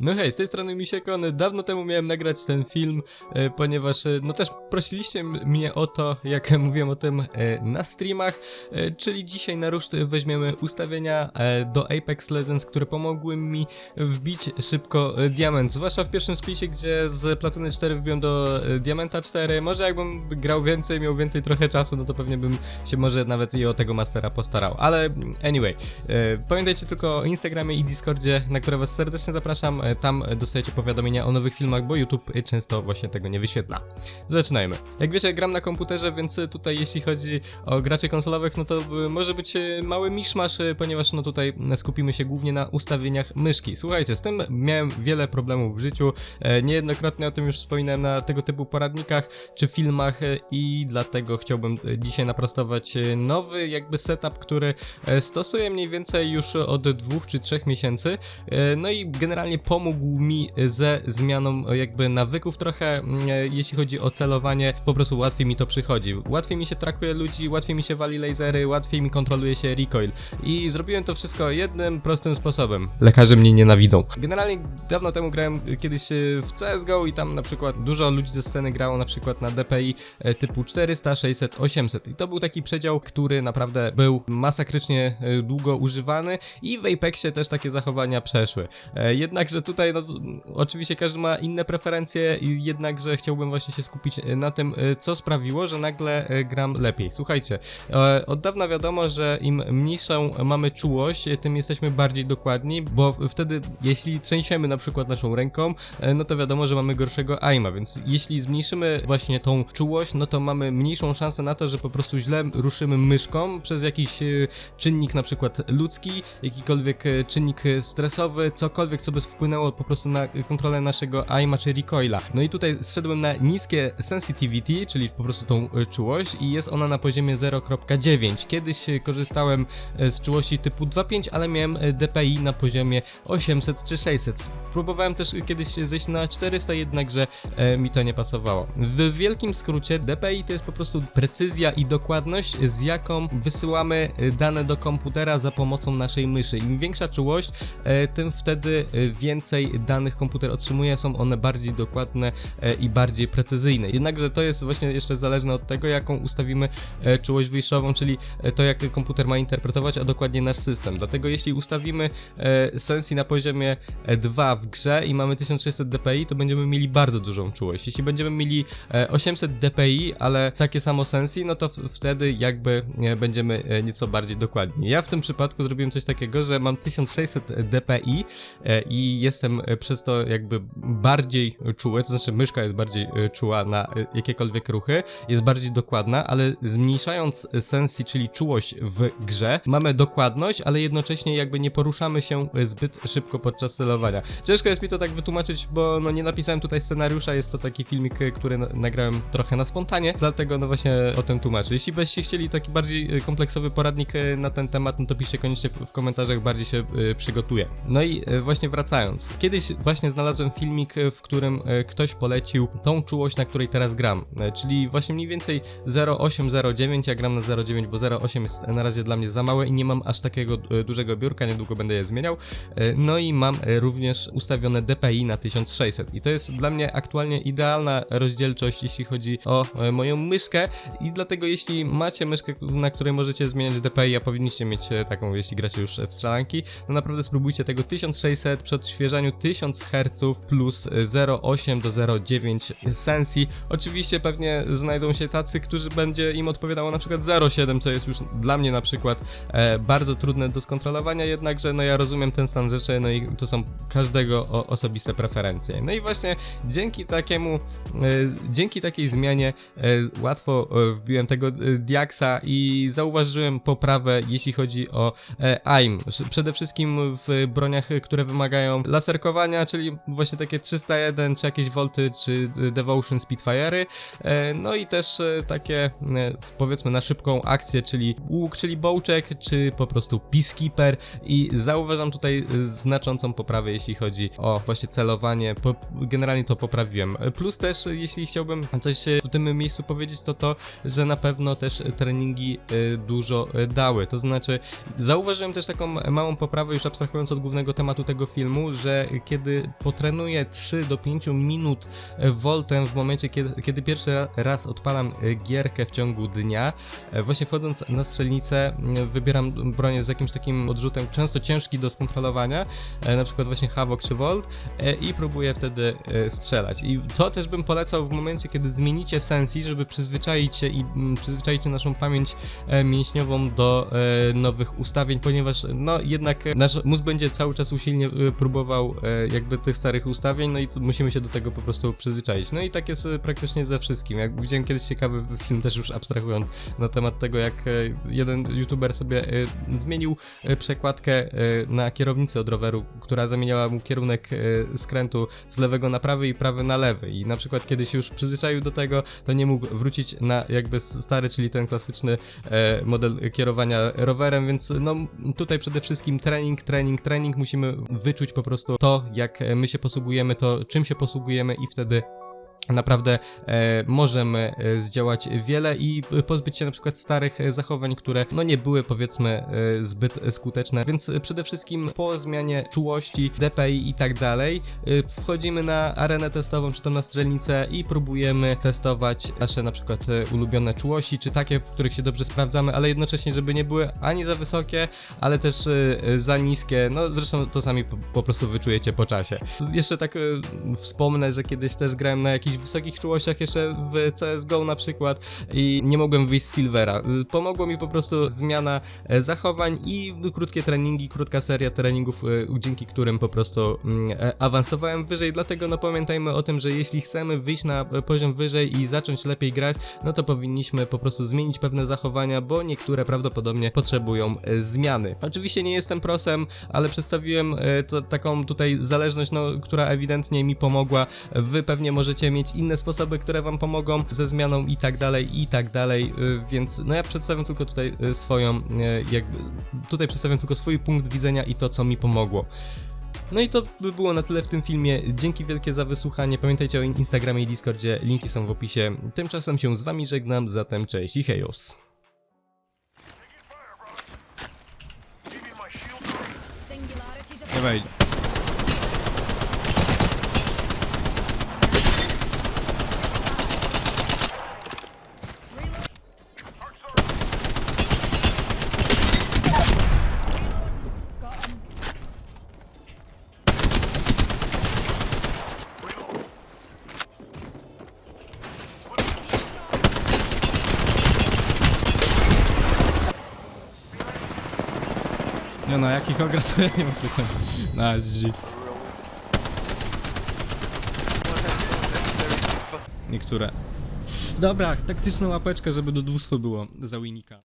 No hej, z tej strony Misiekon. Dawno temu miałem nagrać ten film, e, ponieważ e, no też prosiliście mnie o to, jak mówiłem o tym e, na streamach, czyli dzisiaj na ruszt weźmiemy ustawienia do Apex Legends, które pomogły mi wbić szybko diament, zwłaszcza w pierwszym splicie, gdzie z Platyny 4 wbiłem do Diamenta 4. Może jakbym grał więcej, miał więcej trochę czasu, no to pewnie bym się może nawet i o tego Mastera postarał, ale anyway, e, pamiętajcie tylko o Instagramie i Discordzie, na które was serdecznie zapraszam, tam e, dostajecie powiadomienia o nowych filmach, bo YouTube często właśnie tego nie wyświetla. Zaczynajmy. Jak wiecie, gram na komputerze, więc tutaj jeśli chodzi o graczy konsolowych, no to e, może być e, mały miszmasz, ponieważ no tutaj skupimy się głównie na ustawieniach myszki. Słuchajcie, z tym miałem wiele problemów w życiu, niejednokrotnie o tym już wspominałem na tego typu poradnikach czy filmach i dlatego chciałbym dzisiaj naprostować nowy jakby setup, który stosuję mniej więcej już od dwóch czy trzech miesięcy. No i generalnie pomógł mi ze zmianą e, jakby nawyków trochę, e, jeśli chodzi o celowanie, po prostu łatwiej mi to przychodzi. Łatwiej mi się trackuje ludzi, łatwiej mi się wali lasery, łatwiej mi kontroluje się recoil. I zrobiłem to wszystko jednym prostym sposobem. Lekarze mnie nienawidzą. Generalnie dawno temu grałem kiedyś e, w CSGO i tam na przykład dużo ludzi ze sceny grało na przykład na DPI e, typu 400, 600, 800 i to był taki przedział, który naprawdę był masakrycznie e, długo używany i w Apexie też takie zachowania przeszły. E, Jednakże tutaj no, oczywiście każdy ma inne preferencje jednakże chciałbym właśnie się skupić e, na tym, e, co sprawiło, że nagle e, gram lepiej. Słuchajcie, od dawna wiadomo, że im mniejszą mamy czułość, tym jesteśmy bardziej dokładni, bo wtedy jeśli trzęsiemy na przykład naszą ręką, no to wiadomo, że mamy gorszego aima, więc jeśli zmniejszymy właśnie tą czułość, no to mamy mniejszą szansę na to, że po prostu źle ruszymy myszką przez jakiś czynnik na przykład ludzki, jakikolwiek czynnik stresowy, cokolwiek, co by wpłynęło po prostu na kontrolę naszego aima czy recoila. No i tutaj zszedłem na niskie sensitivity, czyli po prostu tą e, czułość i jest ona na poziomie 0.9. Kiedyś e, korzystałem e, z czułości typu 2.5, ale miałem DPI na poziomie 800 czy 600. Spróbowałem też kiedyś zejść na 400, jednakże mi to nie pasowało. W wielkim skrócie DPI to jest po prostu precyzja i dokładność, z jaką wysyłamy dane do komputera za pomocą naszej myszy. Im większa czułość, tym wtedy e, więcej danych komputer otrzymuje, są one bardziej dokładne e, i bardziej precyzyjne. Jednakże to jest właśnie jeszcze zależne od tego, jaką ustawimy e, czułość wyjściową, czyli e, to, jak komputer ma interpretować, a dokładnie nasz system. Dlatego jeśli ustawimy Sensi na poziomie e, 2 w grze i mamy 1600 dpi, to będziemy mieli bardzo dużą czułość. Jeśli będziemy mieli e, 800 dpi, ale takie samo Sensi, no to wtedy jakby będziemy nieco bardziej dokładni. Ja w tym przypadku zrobiłem coś takiego, że mam 1600 dpi i jestem e, przez to jakby bardziej czuły, to znaczy myszka jest bardziej e, czuła na e, jakiekolwiek ruchy, jest bardziej dokładna, ale zmniejszając sensi, czyli czułość w grze, mamy dokładność, ale jednocześnie jakby nie poruszamy się zbyt szybko podczas celowania. Ciężko jest mi to tak wytłumaczyć, bo no nie napisałem tutaj scenariusza, jest to taki filmik, który na- nagrałem trochę na spontanie, dlatego no właśnie o tym tłumaczę. Jeśli byście chcieli taki bardziej kompleksowy poradnik na ten temat, no to piszcie koniecznie w, komentarzach, bardziej się przygotuję. No i właśnie wracając. Kiedyś właśnie znalazłem filmik, e, w którym e, ktoś polecił tą czułość, na której teraz gram, e, czyli właśnie mniej więcej 0,809, ja gram na 0,9, bo 0,8 jest na razie dla mnie za małe i nie mam aż takiego dużego biurka, niedługo będę je zmieniał. No i mam również ustawione DPI na 1600 i to jest dla mnie aktualnie idealna rozdzielczość, jeśli chodzi o moją myszkę. I dlatego jeśli macie myszkę, na której możecie zmieniać DPI, a powinniście mieć taką, jeśli gracie już w strzelanki, no naprawdę spróbujcie tego 1600 przy odświeżaniu 1000 Hz plus e, 0,8 do 0,9 sensi. Oczywiście pewnie znajdą się tacy, którzy będzie im odpowiadało na przykład 0,7, co jest już dla mnie na przykład e, bardzo trudne do skontrolowania, jednakże no ja rozumiem ten stan rzeczy, no i to są każdego o, osobiste preferencje. No i właśnie dzięki takiemu, e, dzięki takiej zmianie e, łatwo e, wbiłem tego e, Diaxa i zauważyłem poprawę, jeśli chodzi o e, aim. Przede wszystkim w broniach, które wymagają laserkowania, czyli właśnie takie 301, czy jakieś Volty, czy Devotion Spitfire'y, e, no i też e, takie e, powiedzmy na szybką akcję, czyli łuk, czyli bołczek, czy po prostu Peacekeeper. I zauważam tutaj znaczącą poprawę, jeśli chodzi o właśnie celowanie, generalnie to poprawiłem. Plus też, jeśli chciałbym coś w tym miejscu powiedzieć, to to, że na pewno też treningi dużo dały, to znaczy zauważyłem też taką małą poprawę, już abstrahując od głównego tematu tego filmu, że że kiedy potrenuję 3 do 5 minut voltem w momencie, kiedy, kiedy pierwszy ra- raz odpalam gierkę w ciągu dnia, właśnie wchodząc na strzelnicę, wybieram broń z jakimś takim odrzutem, często ciężki do skontrolowania, e, na przykład właśnie Havok czy Volt e, i próbuję wtedy e, strzelać. I to też bym polecał w momencie, kiedy zmienicie sensi, żeby przyzwyczaić się i mm, przyzwyczaić naszą pamięć mięśniową do nowych ustawień, ponieważ no jednak nasz mózg będzie cały czas usilnie próbował e, jakby tych starych ustawień, no i musimy się do tego po prostu przyzwyczaić. No i tak jest e, praktycznie ze wszystkim. Jak widziałem kiedyś ciekawy film, też już abstrahując na temat tego, jak e, jeden youtuber sobie zmienił przekładkę na kierownicy od roweru, która zamieniała mu kierunek skrętu z lewego na prawy i prawy na lewy i na przykład kiedy się już przyzwyczaił do tego, to nie mógł wrócić na jakby stary, czyli ten klasyczny model kierowania rowerem, więc no tutaj przede wszystkim trening, trening, trening, musimy wyczuć po prostu to, jak my się posługujemy, to czym się posługujemy i wtedy Naprawdę e, możemy e, zdziałać wiele i e, pozbyć się na przykład starych e, zachowań, które no nie były powiedzmy e, zbyt skuteczne. Więc przede wszystkim po zmianie czułości, DPI i tak dalej e, wchodzimy na arenę testową czy to na strzelnicę i próbujemy testować nasze na przykład ulubione czułości, czy takie, w których się dobrze sprawdzamy, ale jednocześnie, żeby nie były ani za wysokie, ale też e, za niskie. No zresztą to sami po, po prostu wyczujecie po czasie. Jeszcze tak e, wspomnę, że kiedyś też grałem na jakichś wysokich czułościach jeszcze w CSGO na przykład i nie mogłem wyjść z Silvera. Pomogło mi po prostu zmiana e, zachowań i krótkie treningi, krótka seria treningów, e, dzięki którym po prostu mm, e, awansowałem wyżej, dlatego no pamiętajmy o tym, że jeśli chcemy wyjść na poziom wyżej i zacząć lepiej grać, no to powinniśmy po prostu zmienić pewne zachowania, bo niektóre prawdopodobnie potrzebują zmiany. Oczywiście nie jestem prosem, ale przedstawiłem to, taką tutaj zależność, no, która ewidentnie mi pomogła. Wy pewnie możecie mieć inne sposoby, które wam pomogą ze zmianą i tak dalej, i tak dalej, y, więc no ja przedstawiam tylko tutaj y, swoją, y, jakby, tutaj przedstawiam tylko swój punkt widzenia i to, co mi pomogło. No i to by było na tyle w tym filmie. Dzięki wielkie za wysłuchanie. Pamiętajcie o Instagramie i Discordzie, linki są w opisie. Tymczasem się z wami żegnam, zatem cześć i hejos. Singularity Nie no, jakich ogra to ja nie mam pytań. Na SG. Niektóre. Dobra, taktyczna łapeczka, żeby do 200 było za winika.